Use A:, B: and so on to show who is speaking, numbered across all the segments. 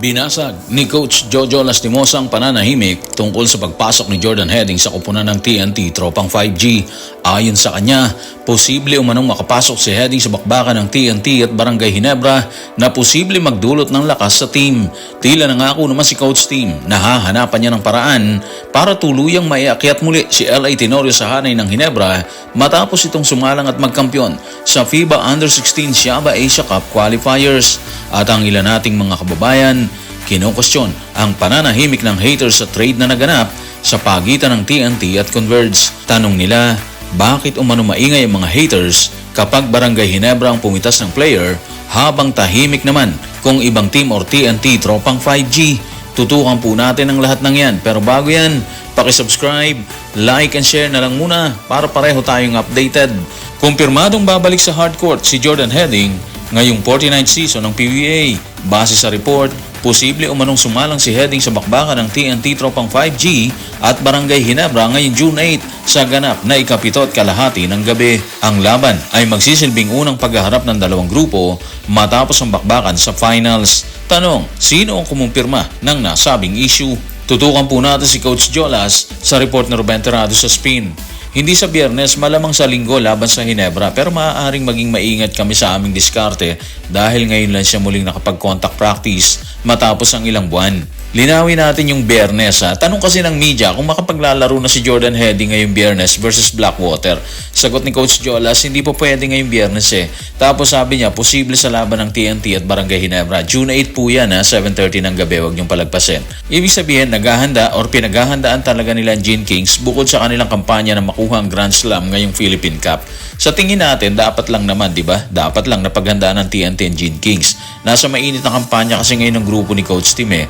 A: Binasag ni Coach Jojo Lastimosa ang pananahimik tungkol sa pagpasok ni Jordan Heading sa kupunan ng TNT Tropang 5G. Ayon sa kanya, posible umanong makapasok si Heading sa bakbakan ng TNT at Barangay Hinebra na posible magdulot ng lakas sa team. Tila nangako naman si Coach Team na hahanapan niya ng paraan para tuluyang maiakyat muli si LA Tenorio sa hanay ng Hinebra matapos itong sumalang at magkampiyon sa FIBA Under-16 Siaba Asia Cup Qualifiers. At ang ilan nating mga kababayan, kinukustyon ang pananahimik ng haters sa trade na naganap sa pagitan ng TNT at Converge. Tanong nila, bakit umano maingay ang mga haters kapag Barangay Hinebra ang pumitas ng player habang tahimik naman kung ibang team or TNT tropang 5G? Tutukan po natin ang lahat ng yan. Pero bago yan, pakisubscribe, like and share na lang muna para pareho tayong updated. Kumpirmadong babalik sa hardcourt si Jordan Heading ngayong 49th season ng PBA. Base sa report, posible umanong sumalang si Heading sa bakbakan ng TNT Tropang 5G at Barangay Hinebra ngayong June 8 sa ganap na ikapito at kalahati ng gabi. Ang laban ay magsisilbing unang paghaharap ng dalawang grupo matapos ang bakbakan sa finals. Tanong, sino ang kumumpirma ng nasabing issue? Tutukan po natin si Coach Jolas sa report ni Ruben Terrado sa spin. Hindi sa biyernes, malamang sa linggo laban sa Hinebra pero maaaring maging maingat kami sa aming diskarte dahil ngayon lang siya muling nakapag-contact practice matapos ang ilang buwan. Linawin natin yung biyernes ha. Tanong kasi ng media kung makapaglalaro na si Jordan Heading ngayong biyernes versus Blackwater. Sagot ni Coach Jolas, hindi po pwede ngayong biyernes eh. Tapos sabi niya, posible sa laban ng TNT at Barangay Hinebra. June 8 po yan ha, 7.30 ng gabi, huwag niyong palagpasin. Ibig sabihin, naghahanda or pinaghahandaan talaga nila ang Gene Kings bukod sa kanilang kampanya na makuha ang Grand Slam ngayong Philippine Cup. Sa tingin natin, dapat lang naman, di ba? Dapat lang napaghandaan ng TNT and Gene Kings. Nasa mainit na kampanya kasi ngayon ng grupo ni Coach Tim eh.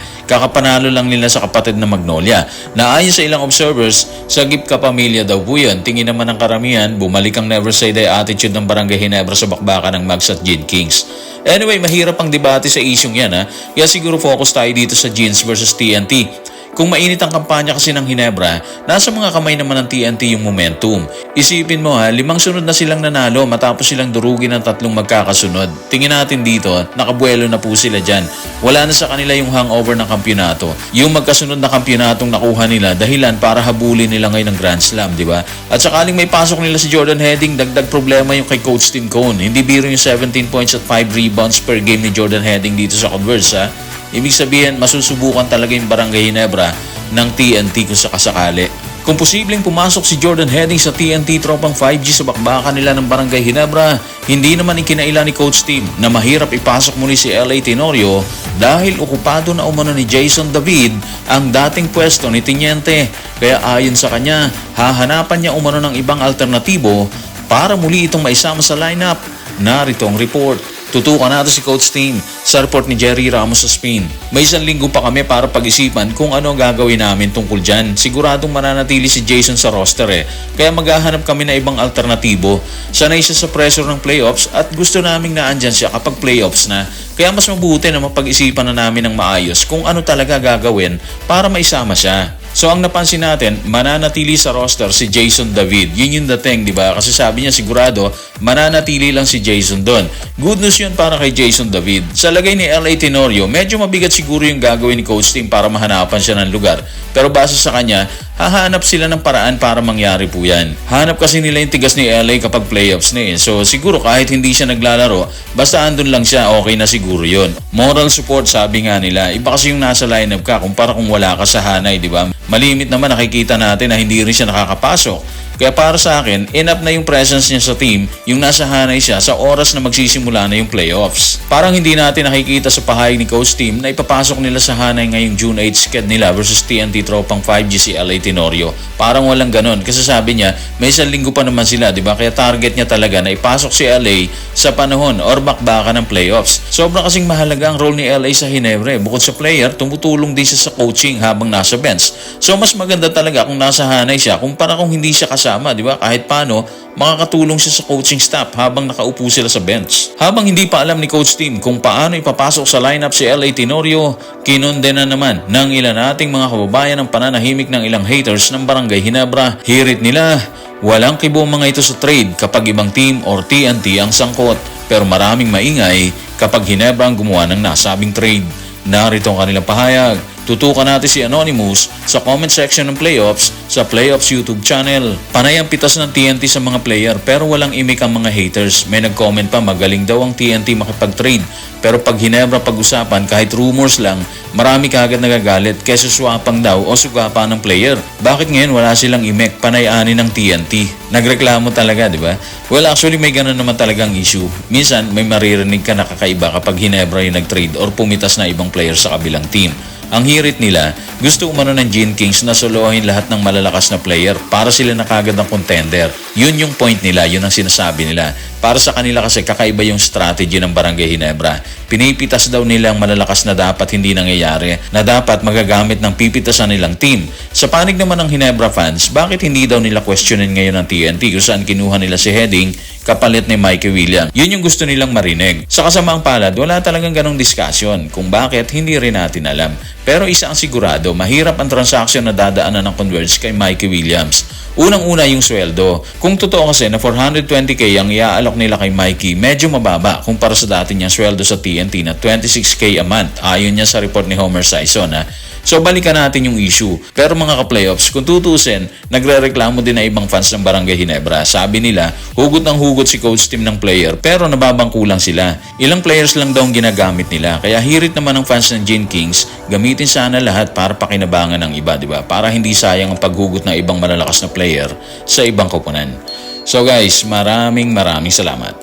A: Kakapanalo lang nila sa kapatid na Magnolia. Na ayon sa ilang observers, sagip ka pamilya daw po yan. Tingin naman ng karamihan, bumalik ang never say die attitude ng Barangay Hinebra sa bakbakan ng Mags at Gene Kings. Anyway, mahirap ang debate sa isyong yan ha. Kaya siguro focus tayo dito sa Jeans versus TNT. Kung mainit ang kampanya kasi ng Hinebra, nasa mga kamay naman ng TNT yung momentum. Isipin mo ha, limang sunod na silang nanalo matapos silang durugin ng tatlong magkakasunod. Tingin natin dito, nakabuelo na po sila dyan. Wala na sa kanila yung hangover ng kampyonato. Yung magkasunod na kampyonatong nakuha nila dahilan para habulin nila ngayon ng Grand Slam, di ba? At sakaling may pasok nila si Jordan Heading, dagdag problema yung kay Coach Tim Cone. Hindi biro yung 17 points at 5 rebounds per game ni Jordan Heading dito sa Converse ha. Ibig sabihin, masusubukan talaga yung Barangay Hinebra ng TNT kung sakasakali. Kung posibleng pumasok si Jordan Heading sa TNT tropang 5G sa bakbakan nila ng Barangay Hinebra, hindi naman ikinaila ni Coach Tim na mahirap ipasok muli si LA Tenorio dahil okupado na umano ni Jason David ang dating pwesto ni Tiniente. Kaya ayon sa kanya, hahanapan niya umano ng ibang alternatibo para muli itong maisama sa lineup. Narito ang report. Tutukan natin si Coach Team sa report ni Jerry Ramos sa Spain. May isang linggo pa kami para pag-isipan kung ano ang gagawin namin tungkol dyan. Siguradong mananatili si Jason sa roster eh. Kaya maghahanap kami na ibang alternatibo. Sanay siya sa pressure ng playoffs at gusto naming naandyan siya kapag playoffs na. Kaya mas mabuti na mapag-isipan na namin ng maayos kung ano talaga gagawin para maisama siya. So ang napansin natin, mananatili sa roster si Jason David. Yun yung dating, di ba? Kasi sabi niya sigurado, mananatili lang si Jason doon. Good news yun para kay Jason David. Sa lagay ni LA Tenorio, medyo mabigat siguro yung gagawin ni Coach Team para mahanapan siya ng lugar. Pero base sa kanya, hahanap sila ng paraan para mangyari po yan. Hanap kasi nila yung tigas ni LA kapag playoffs na eh. So siguro kahit hindi siya naglalaro, basta andun lang siya, okay na siguro yon. Moral support sabi nga nila, iba kasi yung nasa lineup ka kumpara kung wala ka sa hanay, di ba? Malimit naman nakikita natin na hindi rin siya nakakapasok. Kaya para sa akin, enough na yung presence niya sa team, yung nasa hanay siya sa oras na magsisimula na yung playoffs. Parang hindi natin nakikita sa pahayag ni Coach Team na ipapasok nila sa hanay ngayong June 8 sked nila versus TNT Tropang 5G si LA Tenorio. Parang walang ganon kasi sabi niya, may isang linggo pa naman sila, di ba? Kaya target niya talaga na ipasok si LA sa panahon or bakbaka ng playoffs. Sobrang kasing mahalaga ang role ni LA sa Hinebra. eh. Bukod sa player, tumutulong din siya sa coaching habang nasa bench. So mas maganda talaga kung nasa hanay siya kumpara kung hindi siya kasama, di ba? Kahit paano, makakatulong siya sa coaching staff habang nakaupo sila sa bench. Habang hindi pa alam ni Coach Tim kung paano ipapasok sa lineup si LA Tenorio, kinonde na naman ng ilan nating mga kababayan ang pananahimik ng ilang haters ng Barangay Hinebra. Hirit nila, walang kibo mga ito sa trade kapag ibang team or TNT ang sangkot pero maraming maingay kapag Hinebra ang gumawa ng nasabing trade. Narito ang kanilang pahayag. Tutukan natin si Anonymous sa comment section ng playoffs sa Playoffs YouTube channel. Panay ang pitas ng TNT sa mga player pero walang imik ang mga haters. May nag-comment pa magaling daw ang TNT makipag-trade. Pero pag Hinebra pag-usapan kahit rumors lang, marami kagad nagagalit kaysa swapang daw o sugapa ng player. Bakit ngayon wala silang imik panay-ani ng TNT? Nagreklamo talaga, di ba? Well, actually may ganun naman talagang issue. Minsan may maririnig ka na kakaiba kapag Hinebra yung nag-trade or pumitas na ibang player sa kabilang team. Ang hirit nila, gusto umano ng Gene Kings na solohin lahat ng malalakas na player para sila na kagad ng contender. Yun yung point nila, yun ang sinasabi nila. Para sa kanila kasi kakaiba yung strategy ng Barangay Hinebra. Pinipitas daw nila ang malalakas na dapat hindi nangyayari, na dapat magagamit ng pipitasan nilang team. Sa panig naman ng Hinebra fans, bakit hindi daw nila questionin ngayon ng TNT kung saan kinuha nila si Heading kapalit ni Mikey Williams. Yun yung gusto nilang marinig. Sa kasamaang palad, wala talagang ganong discussion kung bakit hindi rin natin alam. Pero isa ang sigurado, mahirap ang transaksyon na dadaanan ng Converge kay Mikey Williams. Unang-una yung sweldo. Kung totoo kasi na 420k ang iaalok nila kay Mikey, medyo mababa kumpara sa dati niyang sweldo sa TNT na 26k a month. Ayon niya sa report ni Homer Sison ha. So balikan natin yung issue. Pero mga ka-playoffs, kung tutusin, nagre-reklamo din na ibang fans ng Barangay Hinebra. Sabi nila, hugot ng hugot si coach team ng player pero nababangko lang sila. Ilang players lang daw ang ginagamit nila. Kaya hirit naman ng fans ng Gene Kings, gamitin sana lahat para pakinabangan ng iba, di ba? Para hindi sayang ang paghugot ng ibang malalakas na player sa ibang koponan. So guys, maraming maraming salamat.